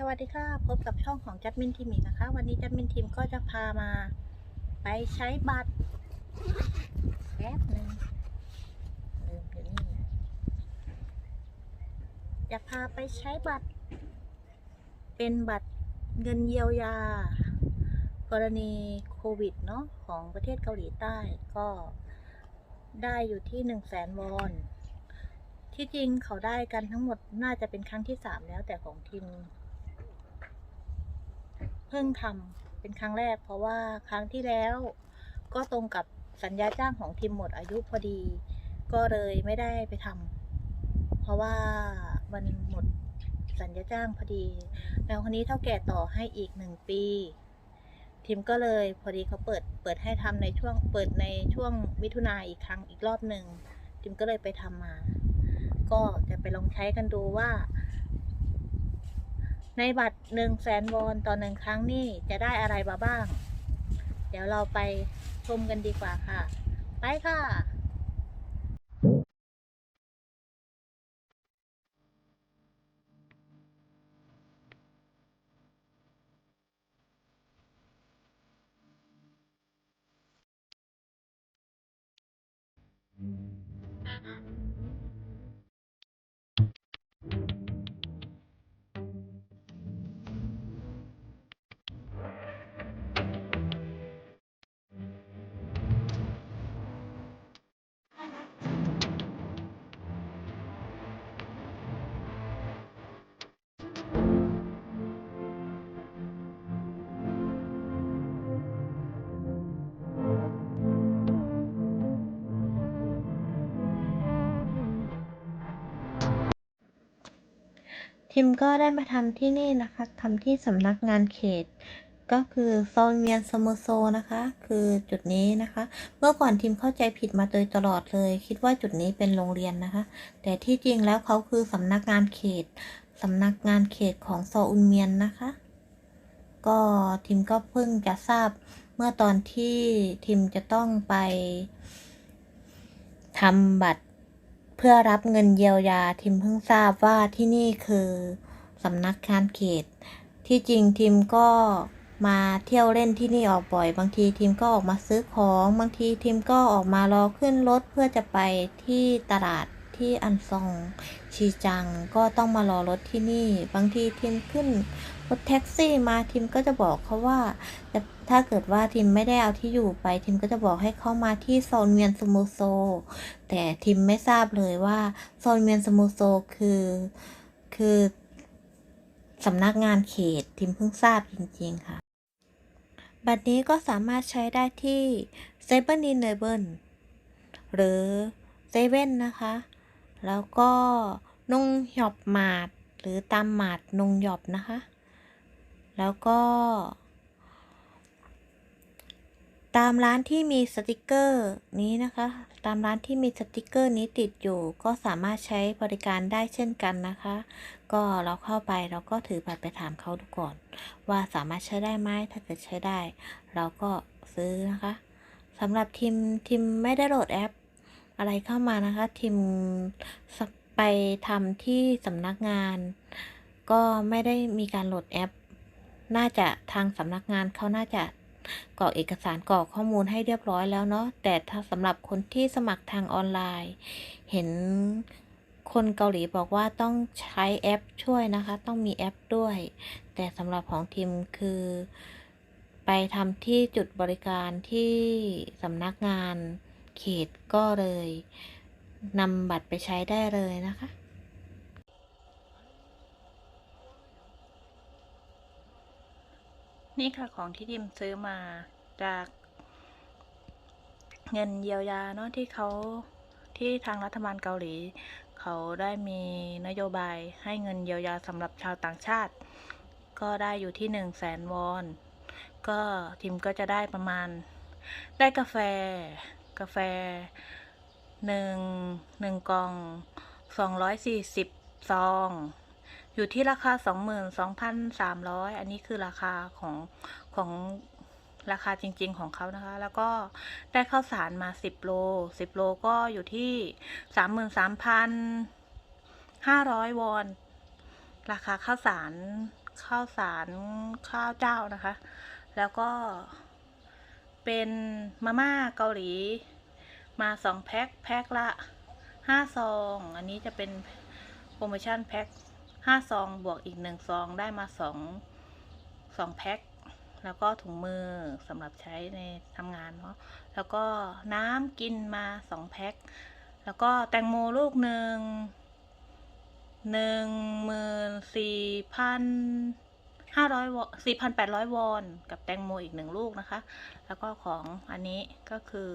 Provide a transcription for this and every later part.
สวัสดีค่ะ พบกับช่องของจัดมินทีมอีกนะคะ วันนี้จัดมินทีมก็จะพามา ไปใช้บัตรแป๊บหนึ่งลืมอยู่นี่นะจะพาไปใช้บัตร เป็นบัตรเงินเยียวยา กรณีโควิดเนาะของประเทศเกาหลีใต้ก็ได้อยู่ที่หนึ่งแสนวอนที่จริงเขาได้กันทั้งหมดน่าจะเป็นครั้งที่สามแล้วแต่ของทีม เพิ่งทำเป็นครั้งแรก เพราะว่าครั้งที่แล้ว ก็ตรงกับสัญญาจ้างของทีมหมดอายุพอดี ก็เลยไม่ได้ไปทำเพราะว่ามันหมดสัญญาจ้างพอดี แล้วคนนี้เท่าแก่ต่อให้อีกหนึ่งปี ทีมก็เลยพอดีเขาเปิดเปิดให้ทำในช่วงเปิดในช่วงมิถุนาอีกครั้งอีกรอบหนึ่งทีมก็เลยไปทำมา ก็จะไปลองใช้กันดูว่า ในบัตรหนึ่งแสนวอนต่อหนึ่งครั้งนี่จะได้อะไรมาบ้าง เดี๋ยวเราไปชมกันดีกว่าค่ะ ไปค่ะ ทิมก็ได้มาทำที่นี่นะคะทำที่สำนักงานเขต ก็คือโซนเวียนสโมโซนะคะ คือจุดนี้นะคะ เมื่อก่อนทิมเข้าใจผิดมาโดยตลอดเลย คิดว่าจุดนี้เป็นโรงเรียนนะคะ แต่ที่จริงแล้วเขาคือสำนักงานเขตสำนักงานเขตของโซอุนเมียนนะคะ ก็ทิมก็เพิ่งจะทราบเมื่อตอนที่ทิมจะต้องไปทำบัตร เพื่อรับเงินเยียวยาทิมเพิ่งทราบว่าที่นี่คือสำนักงานเขต ที่จริงทิมก็มาเที่ยวเล่นที่นี่ออกบ่อย บางทีทิมก็ออกมาซื้อของ บางทีทิมก็ออกมารอขึ้นรถเพื่อจะไปที่ตลาดที่อันซอง ชีจังก็ต้องมารอรถที่นี่ บางทีทิมขึ้นรถแท็กซี่มาทิมก็จะบอกเขาว่าจะถ้าเกิดว่าทิมไม่ได้เอาที่อยู่ไปทิมก็จะบอกให้เข้ามาที่โซนเวียนสโมโซ แต่ทิมไม่ทราบเลยว่าโซนเมียนสมูโซคือคือสำนักงานเขตทิมเพิ่งทราบจริงๆค่ะ บัตรนี้ก็สามารถใช้ได้ที่เซเว่นดีเนเบิลหรือเซเว่นนะคะ แล้วก็ นงหยอบหมาดหรือตามหมาดนงหยอบนะคะ แล้วก็ ตามร้านที่มีสติกเกอร์นี้นะคะ ตามร้านที่มีสติกเกอร์นี้ติดอยู่ ก็สามารถใช้บริการได้เช่นกันนะคะ ก็เราเข้าไปเราก็ถือบัตรไปถามเขาดูก่อน ว่าสามารถใช้ได้ไหมถ้าเกิดใช้ได้ เราก็ซื้อนะคะสำหรับทีมทีมไม่ได้โหลดแอปอะไรเข้ามานะคะทีมสับ ไปทำที่สำนักงาน ก็ไม่ได้มีการโหลดแอป น่าจะทางสำนักงานเขาน่าจะกรอกเอกสารกรอกข้อมูลให้เรียบร้อยแล้วเนาะแต่ถ้าสำหรับคนที่สมัครทางออนไลน์ เห็นคนเกาหลีบอกว่าต้องใช้แอปช่วยนะคะ ต้องมีแอปด้วย แต่สำหรับของทีมคือ ไปทำที่จุดบริการที่สำนักงานเขตก็เลย นำบัตรไปใช้ได้เลยนะคะ นี่ค่ะของที่ดิมซื้อมาจากเงินเยียวยาเนาะที่เขาที่ทางรัฐบาลเกาหลี เขาได้มีนโยบายให้เงินเยียวยาสำหรับชาวต่างชาติ ก็ได้อยู่ที่หนึ่งแสนวอน ก็ทิมก็จะได้ประมาณ ได้กาแฟกาแฟ หนึ่งหนึ่งกล่องสองร้อยสี่สิบซอง อยู่ที่ราคาสองหมื่นสองพันสามร้อยอันนี้คือราคาของของราคาจริง ๆ ของเขานะคะ แล้วก็ได้ข้าวสารมาสิบโลสิบโลก็อยู่ที่สามหมื่นสามพันห้าร้อยวอน ราคาข้าวสารข้าวสารข้าวเจ้านะคะ แล้วก็เป็นมาม่าเกาหลี มาสองแพ็คแพ็คละห้าซอง อันนี้จะเป็นโปรโมชั่นแพ็คห้าซองบวกอีกหนึ่งซองได้มาสองสองแพ็คแล้วก็ถุงมือสำหรับใช้ในทำงานเนาะแล้วก็น้ำกินมาสองแพ็คแล้วก็แตงโมลูกหนึ่งหนึ่งหมื่นสี่พันห้าร้อยวอนสี่พันแปดร้อยวอน กับแตงโมอีกหนึ่งลูกนะคะ แล้วก็ของอันนี้ก็คือ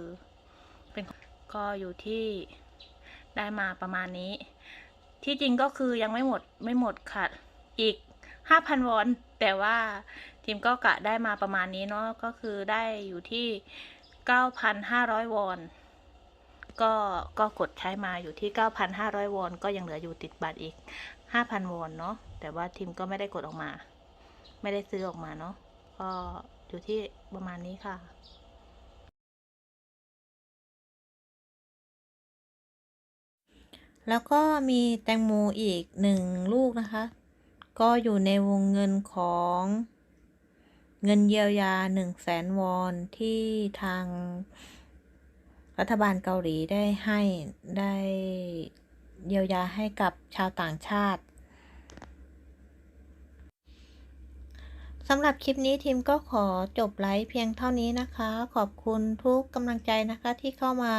ก็อยู่ที่ได้มาประมาณนี้ ที่จริงก็คือยังไม่หมดไม่หมดค่ะ อีกห้าพันวอน แต่ว่าทีมก็กะได้มาประมาณนี้เนาะก็คือได้อยู่ที่เก้าพันห้าร้อยวอน ก็ก็กดใช้มาอยู่ที่ 9,500 วอน ก็ยังเหลืออยู่ติดบัตรอีก 5,000 วอนเนาะแต่ว่าทีมก็ไม่ได้กดออกมา ไม่ได้ซื้อออกมาเนาะก็อยู่ที่ประมาณนี้ค่ะ แล้วก็มีแตงโมอีกหนึ่งลูกนะคะ ก็อยู่ในวงเงินของเงินเยียวยาหนึ่งแสนวอนที่ทางรัฐบาลเกาหลีได้ให้ได้เยียวยาให้กับชาวต่างชาติสำหรับคลิปนี้ทีมก็ขอจบไลฟ์เพียงเท่านี้นะคะ ขอบคุณทุกกำลังใจนะคะที่เข้ามา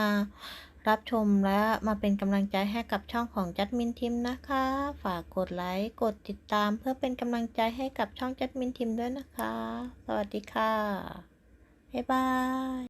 รับชมและมาเป็นกำลังใจให้กับช่องของจัดมินทิมนะคะ ฝากกดไลค์กดติดตามเพื่อเป็นกำลังใจให้กับช่องจัดมินทิมด้วยนะคะ สวัสดีค่ะ บ๊ายบาย